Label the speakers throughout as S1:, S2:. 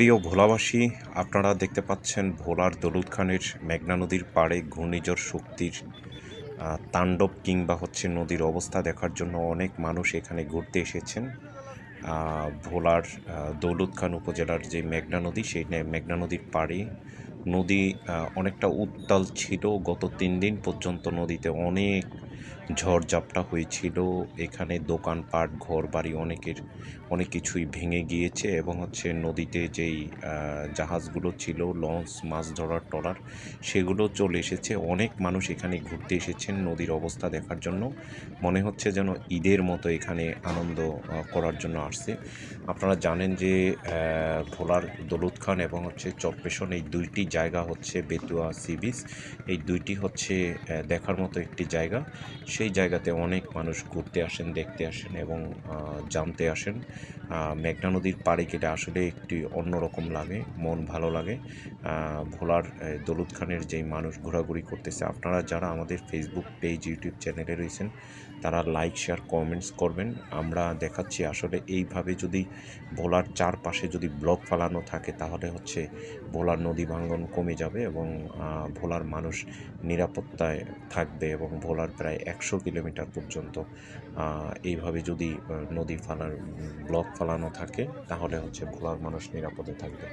S1: প্রিয় ভোলাবাসী, আপনারা দেখতে পাচ্ছেন ভোলার দলুদ খানের মেঘনা নদীর পাড়ে ঘূর্ণিঝড় শক্তির তাণ্ডব কিংবা হচ্ছে নদীর অবস্থা দেখার জন্য অনেক মানুষ এখানে ঘুরতে এসেছেন। ভোলার দৌলত খান উপজেলার যে মেঘনা নদী, সেই মেঘনা নদীর পাড়ে নদী অনেকটা উত্তাল ছিল। গত তিন দিন পর্যন্ত নদীতে অনেক ঝড়ঝাপটা হয়েছিল। এখানে দোকানপাট ঘর বাড়ি অনেকের, অনেক কিছুই ভেঙে গিয়েছে এবং হচ্ছে নদীতে যেই জাহাজগুলো ছিল, লঞ্চ, মাছ ধরার ট্রলার, সেগুলো চলে এসেছে। অনেক মানুষ এখানে ঘুরতে এসেছেন নদীর অবস্থা দেখার জন্য। মনে হচ্ছে যেন ঈদের মতো এখানে আনন্দ করার জন্য আসছে। আপনারা জানেন যে ভোলার দৌলত খান এবং হচ্ছে চরপেশন এই দুইটি জায়গা হচ্ছে বেতুয়া সি বিচ। এই দুইটি হচ্ছে দেখার মতো একটি জায়গা। সেই জায়গাতে অনেক মানুষ ঘুরতে আসেন, দেখতে আসেন এবং জানতে আসেন। মেঘনা নদীর পাড়ে গেলে আসলে একটি অন্যরকম লাগে, মন ভালো লাগে। ভোলার দৌলত খানের যেই মানুষ ঘোরাঘুরি করতেছে, আপনারা যারা আমাদের ফেসবুক পেজ ইউটিউব চ্যানেলে রয়েছেন, তারা লাইক শেয়ার কমেন্টস করবেন। আমরা দেখাচ্ছি আসলে এইভাবে যদি ভোলার চারপাশে যদি ব্লক ফালানো থাকে, তাহলে হচ্ছে ভোলার নদী ভাঙ্গন কমে যাবে এবং ভোলার মানুষ নিরাপত্তায় থাকবে এবং ভোলার প্রায় একশো কিলোমিটার পর্যন্ত। এইভাবে যদি নদী ফালার, ব্লক ফালানো থাকে, তাহলে হচ্ছে ভোলার মানুষ নিরাপদে থাকবে।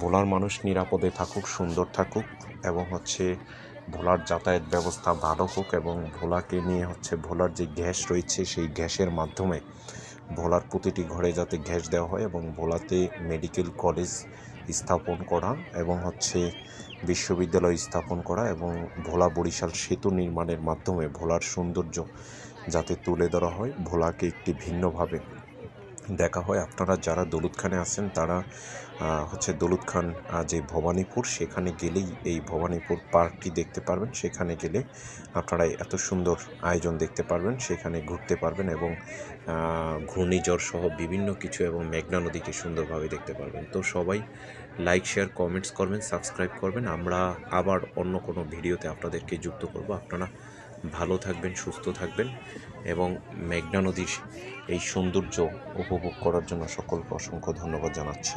S1: ভোলার মানুষ নিরাপদে থাকুক, সুন্দর থাকুক এবং হচ্ছে ভোলার যাতায়াত ব্যবস্থা ভালো হোক এবং ভোলাকে নিয়ে হচ্ছে ভোলার যে গ্যাস রয়েছে, সেই গ্যাসের মাধ্যমে ভোলার প্রতিটি ঘরে যাতে গ্যাস দেওয়া হয় এবং ভোলাতে মেডিকেল কলেজ স্থাপন করা এবং হচ্ছে বিশ্ববিদ্যালয় স্থাপন করা এবং ভোলা বরিশাল সেতু নির্মাণের মাধ্যমে ভোলার সৌন্দর্য যাতে তুলে ধরা হয়, ভোলাকে একটি ভিন্নভাবে দেখা হয়। আপনারা যারা দৌলত খানে আছেন, তারা হচ্ছে দৌলত খান যে ভবানীপুর, সেখানে গেলেই এই ভবানীপুর পার্কটি দেখতে পারবেন। সেখানে গেলে আপনারা এত সুন্দর আয়োজন দেখতে পারবেন, সেখানে ঘুরতে পারবেন এবং ঘূর্ণিঝড় সহ বিভিন্ন কিছু এবং মেঘনা নদীকে সুন্দরভাবে দেখতে পারবেন। তো সবাই লাইক শেয়ার কমেন্টস করবেন সাবস্ক্রাইব করবেন। আমরা আবার অন্য কোনো ভিডিওতে আপনাদেরকে যুক্ত করব। আপনারা ভালো থাকবেন, সুস্থ থাকবেন এবং মেঘনা নদীর এই সৌন্দর্য উপভোগ করার জন্য সকলকে অসংখ্য ধন্যবাদ জানাচ্ছি।